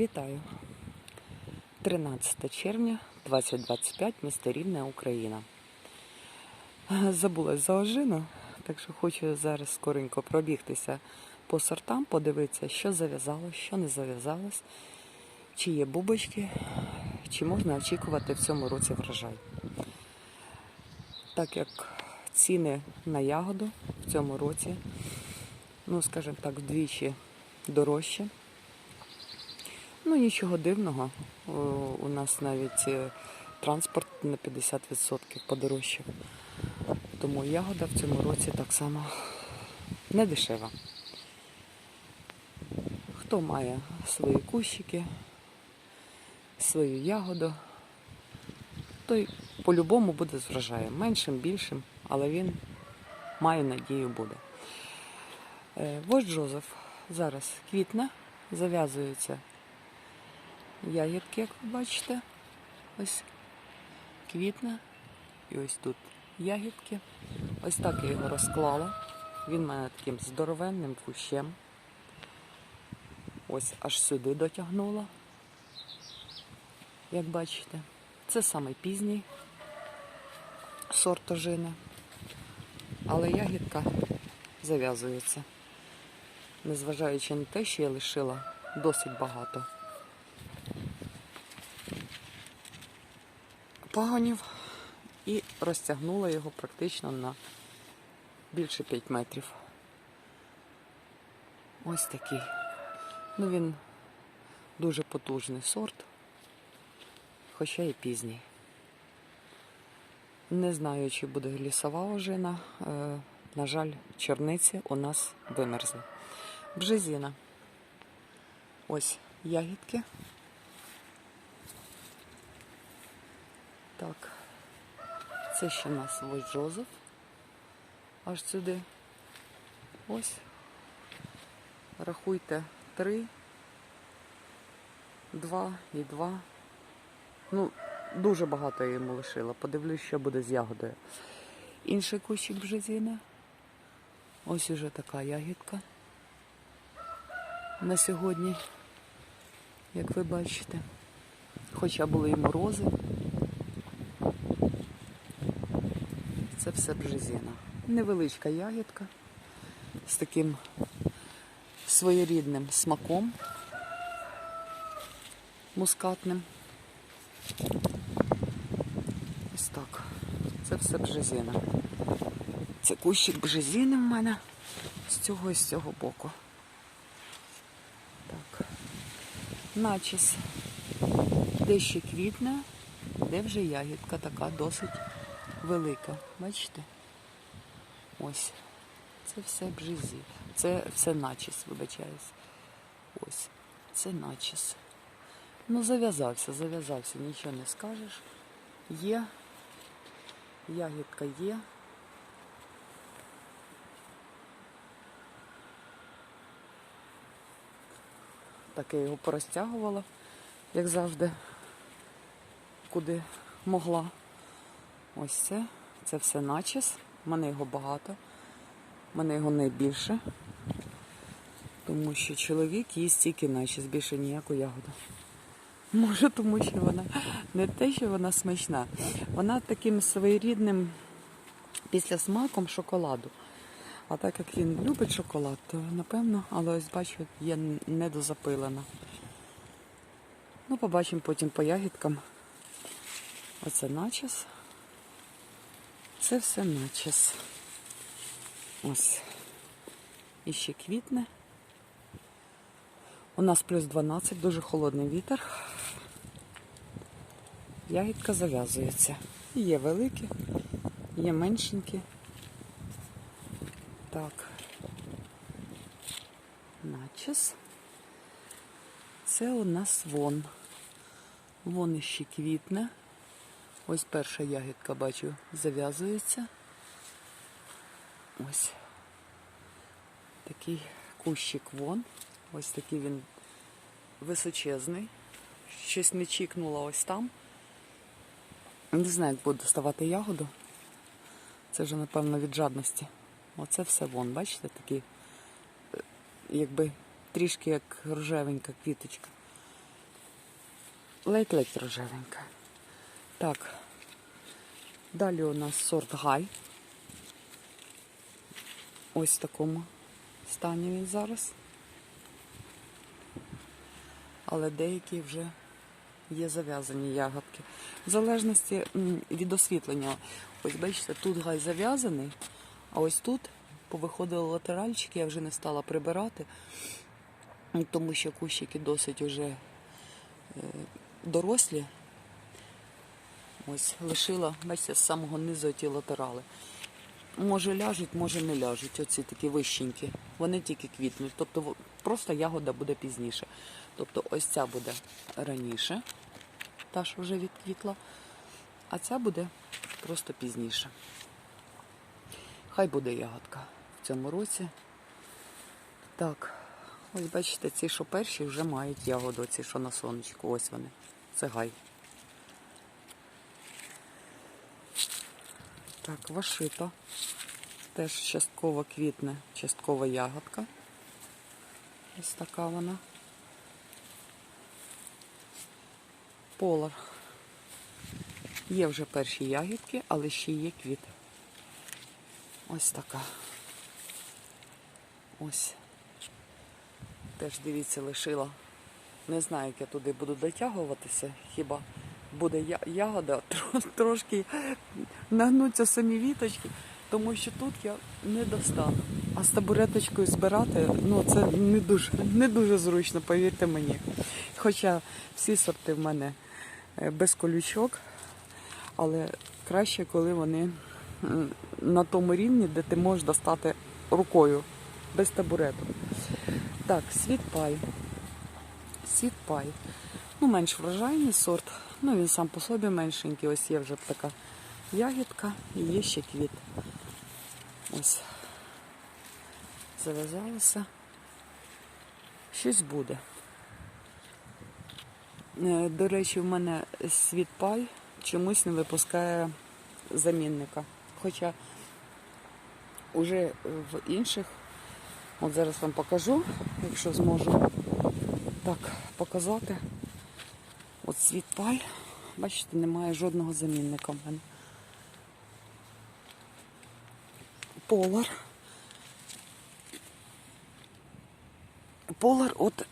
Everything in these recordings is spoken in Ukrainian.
Вітаю. 13 червня 2025, місто Рівне, Україна. Забулась за ожину, так що хочу зараз скоренько пробігтися по сортам, подивитися, що зав'язалось, що не зав'язалось, чи є бубочки, чи можна очікувати в цьому році врожай. Так як ціни на ягоду в цьому році, ну скажімо так, вдвічі дорожче. Ну, нічого дивного. У нас навіть е, транспорт на 50% подорожчав. Тому ягода в цьому році так само не дешева. Хто має свої кущики, свою ягоду, той по-любому буде з врожаєм. Меншим, більшим, але він маю надію буде. Е, Вождь Жозеф зараз квітне, зав'язується ягідки, як ви бачите. Ось квітне. І ось тут ягідки. Ось так я його розклала. Він мене таким здоровенним кущем. Ось аж сюди дотягнула. Як бачите, це самий пізній сорт ожини. Але ягідка зав'язується. Незважаючи на те, що я лишила досить багато пагонів і розтягнула його практично на більше 5 метрів. Ось такий. Ну він дуже потужний сорт, хоча і пізній. Не знаю, чи буде лісова ожина. Е, на жаль, черниці у нас вимерзли. Бжезіна. Ось ягідки. Так, це ще у нас ось Жозеф. Аж сюди. Ось. Рахуйте три, два і два. Ну, дуже багато я йому лишила. Подивлюсь, що буде з ягодою. Інший кущик бжезіни. Ось уже така ягідка на сьогодні, як ви бачите. Хоча були і морози. Це все бжезіна. Невеличка ягідка з таким своєрідним смаком мускатним. Ось так. Це все бжезіна. Це кущик бжезіни в мене з цього і з цього боку. Так. Начіс. Де ще квітне, де вже ягідка така досить велика. Бачите? Ось. Це все бжезі. Це все начіс, вибачаюсь. Ось. Це начіс. Ну, зав'язався, зав'язався, нічого не скажеш. Є. Ягідка є. Так я його порозтягувала, як завжди, куди могла. Ось це. Це все начіс. У мене його багато. У мене його найбільше. Тому що чоловік їсть тільки начіс, більше ніяку ягоду. Може, тому що вона не те, що вона смачна. Вона таким своєрідним післясмаком шоколаду. А так як він любить шоколад, то напевно, але ось бачу, є недозапилена. Ну, побачимо потім по ягідкам. Оце начес. Це все начес. Ось. І ще квітне. У нас плюс 12, дуже холодний вітер. Ягідка зав'язується. Є великі, є меншенькі. Так. Начес. Це у нас вон. Вон іще квітне. Ось перша ягідка, бачу, зав'язується. Ось такий кущик вон. Ось такий він височезний. Щось не чікнуло ось там. Не знаю, як буду доставати ягоду. Це вже, напевно, від жадності. Оце все вон, бачите, такий, е, якби трішки як рожевенька квіточка. ледь-ледь рожевенька. Так. Далі у нас сорт гай. Ось в такому стані він зараз. Але деякі вже є зав'язані ягодки. В залежності від освітлення. Ось бачите, тут гай зав'язаний, а ось тут повиходили латеральчики, я вже не стала прибирати, тому що кущики досить уже е, дорослі. Ось лишила, бачите, з самого низу ті латерали. Може ляжуть, може не ляжуть. Оці такі вищенькі. Вони тільки квітнуть. Тобто просто ягода буде пізніше. Тобто ось ця буде раніше, та що вже відквітла, а ця буде просто пізніше. Хай буде ягодка в цьому році. Так, ось бачите, ці, що перші, вже мають ягоду, ці, що на сонечку. Ось вони. Це гай. Так, вашита. Теж частково квітне, частково ягодка. Ось така вона. Полар. Є вже перші ягідки, але ще є квіт. Ось така. Ось. Теж дивіться, лишила. Не знаю, як я туди буду дотягуватися. Хіба буде ягода, трошки нагнуться самі віточки, тому що тут я не достану. А з табуреточкою збирати, ну це не дуже, не дуже зручно, повірте мені. Хоча всі сорти в мене е, без колючок, але краще, коли вони на тому рівні, де ти можеш достати рукою, без табурету. Так, світпай. Світпай. Ну, менш врожайний сорт. Ну, він сам по собі меншенький. Ось є вже така ягідка і є ще квіт. Ось. Зав'язалося. Щось буде. Е, До речі, в мене світпай чомусь не випускає замінника. Хоча уже в інших, от зараз вам покажу, якщо зможу так показати. От світпай, бачите, немає жодного замінника в мене. Полар. Полар от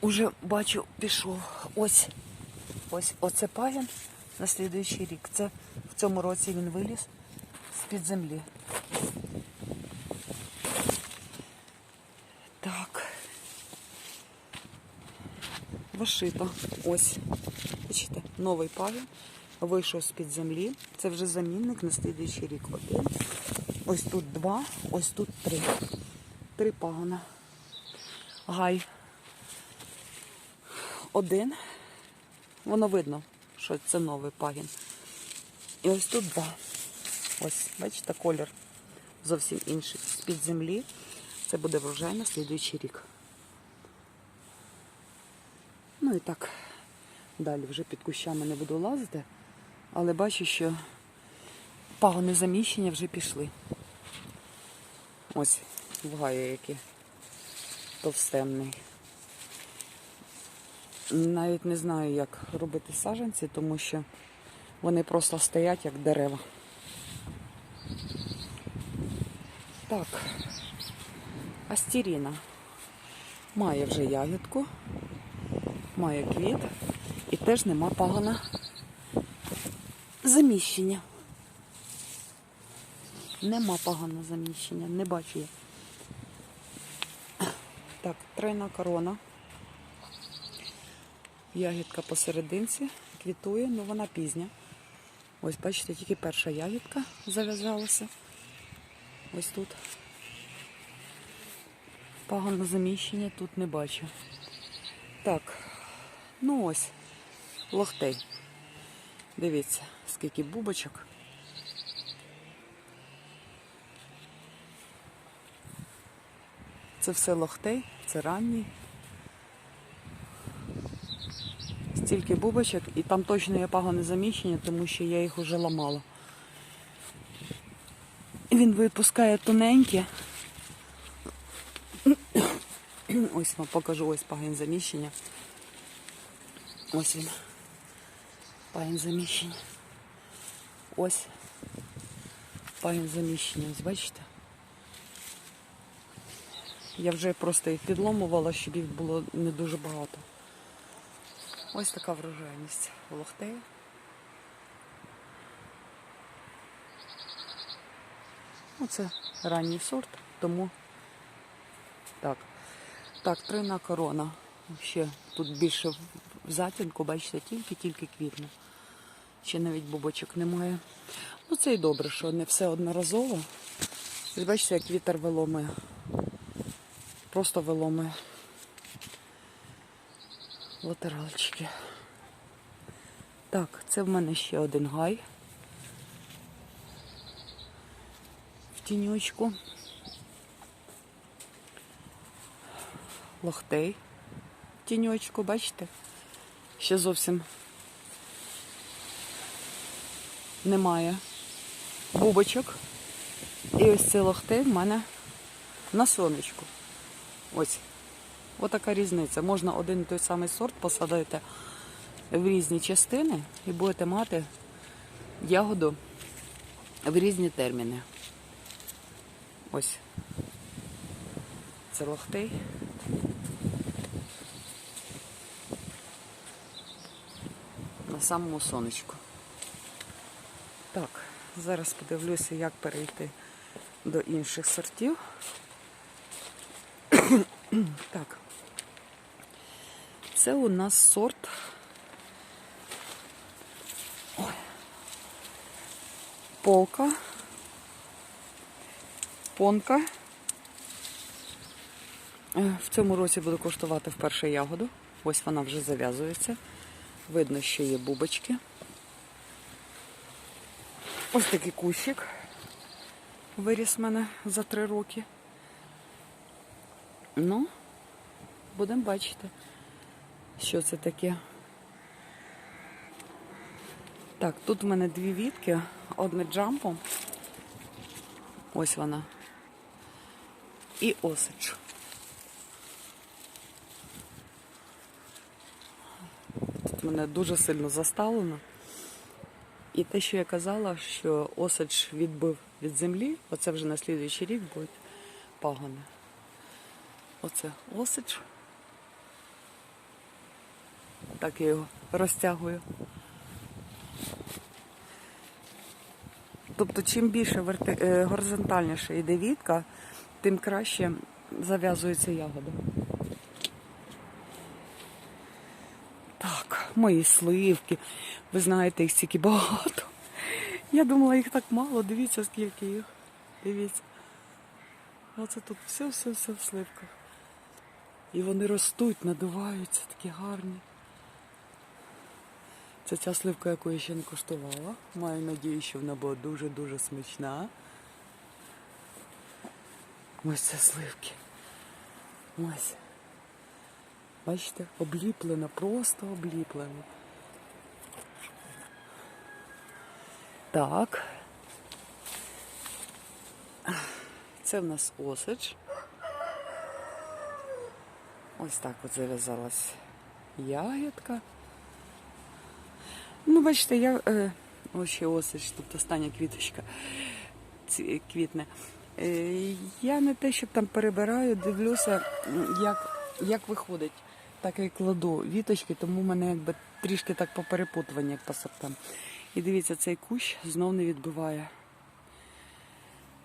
уже бачу, пішов. Ось. Ось оце пагін на слідуючий рік. Це в цьому році він виліз з-під землі. Так. Вишито. Ось. Бачите, новий пагін. Вийшов з-під землі. Це вже замінник на слідуючий рік. Один. Ось тут два, ось тут три. Три пагона. Гай. Один. Воно видно, що це новий пагін. І ось тут два. Ось, бачите, колір зовсім інший. З-під землі. Це буде врожай на слідуючий рік. Ну і так, далі вже під кущами не буду лазити, але бачу, що пагони заміщення вже пішли. Ось в гаю який товстенний. Навіть не знаю, як робити саджанці, тому що вони просто стоять як дерева. Так, астіріна має вже ягідку, має квіт і теж нема пагона заміщення. Нема пагона заміщення, не бачу я. Так, тройна корона. Ягідка посерединці квітує, але вона пізня. Ось, бачите, тільки перша ягідка зав'язалася. Ось тут. Пагано заміщення тут не бачу. Так, ну ось, лохтей. Дивіться, скільки бубочок. Це все лохтей, це ранній. Стільки бубочок, і там точно є пагане заміщення, тому що я їх уже ламала. Він випускає тоненькі. Ось вам покажу ось пагін заміщення. Ось він. Пагін заміщення. Ось. Пагін заміщення. Ось бачите? Я вже просто їх підломувала, щоб їх було не дуже багато. Ось така врожайність лохтею. Ну, це ранній сорт, тому так. Так, тройна корона. Ще тут більше в затінку, бачите, тільки-тільки квітне. Ще навіть бубочок немає. Ну це і добре, що не все одноразово. Бачите, як вітер виломує. Просто виломує. Латеральчики. Так, це в мене ще один гай. В тіньочку. Лохтей. В тіньочку, бачите? Ще зовсім немає бубочок. І ось цей лохтей в мене на сонечку. Ось. Отака різниця. Можна один і той самий сорт посадити в різні частини і будете мати ягоду в різні терміни. Ось. Це лохтей. Самому сонечку. Так, зараз подивлюся, як перейти до інших сортів. Так. Це у нас сорт. Ой. Полка. Понка. Е, В цьому році буду коштувати вперше ягоду. Ось вона вже зав'язується. Видно, що є бубочки. Ось такий кущик виріс в мене за три роки. Ну, будемо бачити, що це таке. Так, тут в мене дві вітки, одне джампом. Ось вона. І осич. Мене дуже сильно заставлено. І те, що я казала, що осач відбив від землі, оце вже на слідуючий рік буде пагони. Оце осич. Так я його розтягую. Тобто, чим більше е, горизонтальніше йде вітка, тим краще зав'язується ягода. Так, мої сливки. Ви знаєте, їх стільки багато. Я думала, їх так мало. Дивіться, скільки їх. Дивіться. Оце тут все-все-все в сливках. І вони ростуть, надуваються, такі гарні. Це ця сливка, яку я ще не коштувала. Маю надію, що вона була дуже-дуже смачна. Ось це сливки. Ось. Бачите, обліплено, просто обліплено. Так. Це в нас осич. Ось так от зав'язалась ягідка. Ну, бачите, я. Е, ось ще осич, тут остання квіточка ці- квітне. Е, я не те, щоб там перебираю, дивлюся, як, як виходить. Так і кладу віточки, тому в мене якби трішки так поперепутування, по сортам. І дивіться, цей кущ знов не відбиває.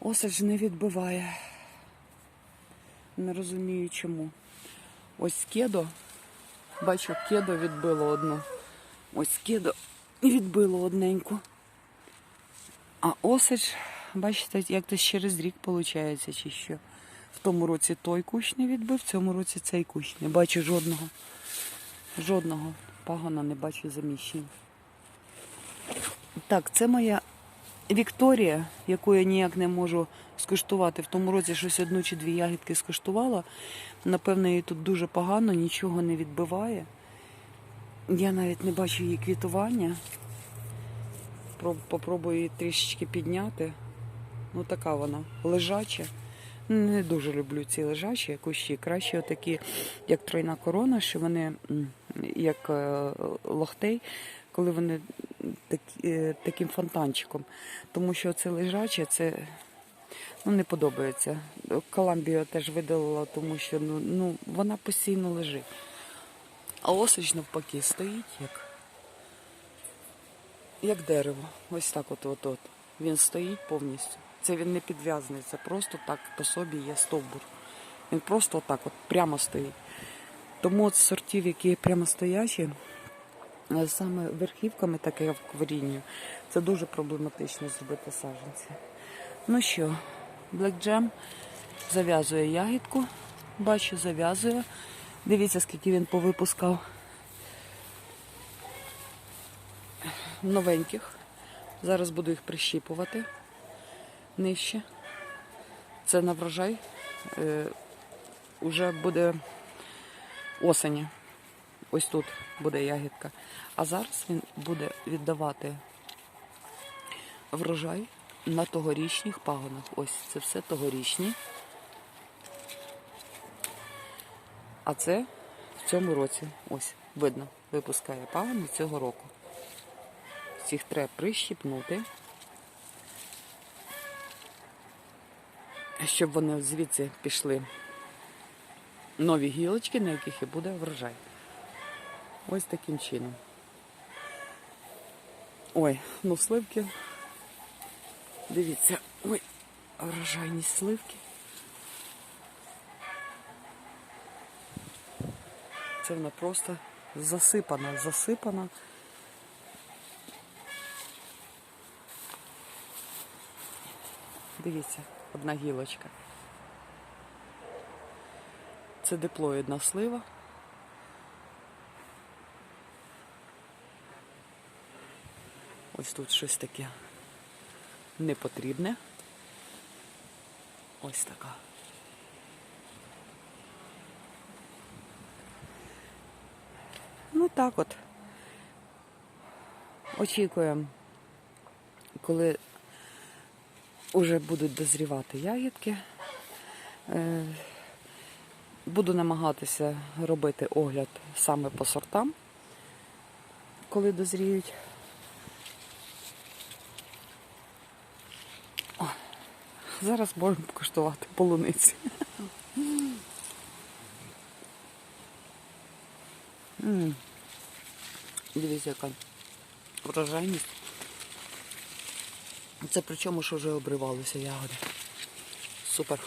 Осач не відбиває. Не розумію чому. Ось кедо. Бачу, кедо відбило одну. Ось кедо відбило одненьку. А осач, бачите, як то через рік виходить, чи що. В тому році той кущ не відбив, в цьому році цей кущ. Не бачу жодного. Жодного пагона не бачу заміщень. Так, це моя Вікторія, яку я ніяк не можу скуштувати. В тому році щось одну чи дві ягідки скуштувала. Напевно, їй тут дуже погано, нічого не відбиває. Я навіть не бачу її квітування. Попробую її трішечки підняти. Ну, така вона лежача. Не дуже люблю ці лежачі кущі. Краще такі, як тройна корона, що вони як е, лохтей, коли вони такі, е, таким фонтанчиком. Тому що це лежаче, це ну, не подобається. Коламбію теж видалила, тому що ну, ну, вона постійно лежить. А осич навпаки стоїть як, як дерево. Ось так от, от, от. Він стоїть повністю. Це він не підв'язаний, це просто так по собі є стовбур. Він просто отак от прямо стоїть. Тому от сортів, які прямо стоячі, е, саме верхівками, таке як в корінню, це дуже проблематично зробити саджанці. Ну що, Black Jam зав'язує ягідку. Бачу, зав'язує. Дивіться, скільки він повипускав новеньких. Зараз буду їх прищіпувати нижче. Це на врожай. Е, уже буде осені. Ось тут буде ягідка. А зараз він буде віддавати врожай на тогорічних пагонах. Ось це все тогорічні. А це в цьому році. Ось, видно, випускає пагони цього року. Цих треба прищіпнути. Щоб вони звідси пішли нові гілочки, на яких і буде врожай. Ось таким чином. Ой, ну сливки. Дивіться, ой, врожайність сливки. Це вона просто засипана, засипана. Дивіться, одна гілочка. Це диплоїдна слива. Ось тут щось таке непотрібне. Ось така. Ну так от. Очікуємо, коли вже будуть дозрівати ягідки. Е, Буду намагатися робити огляд саме по сортам, коли дозріють. О, зараз можемо покуштувати полуниці. Дивіться, яка врожайність. Це причому, що вже обривалися ягоди. Супер.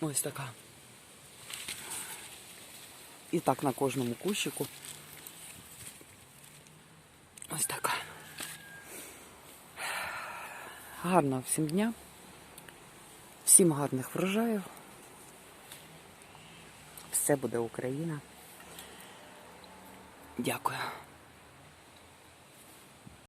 Ось така. І так на кожному кущику. Ось така. Гарного всім дня. Всім гарних врожаїв. Все буде Україна. Дякую.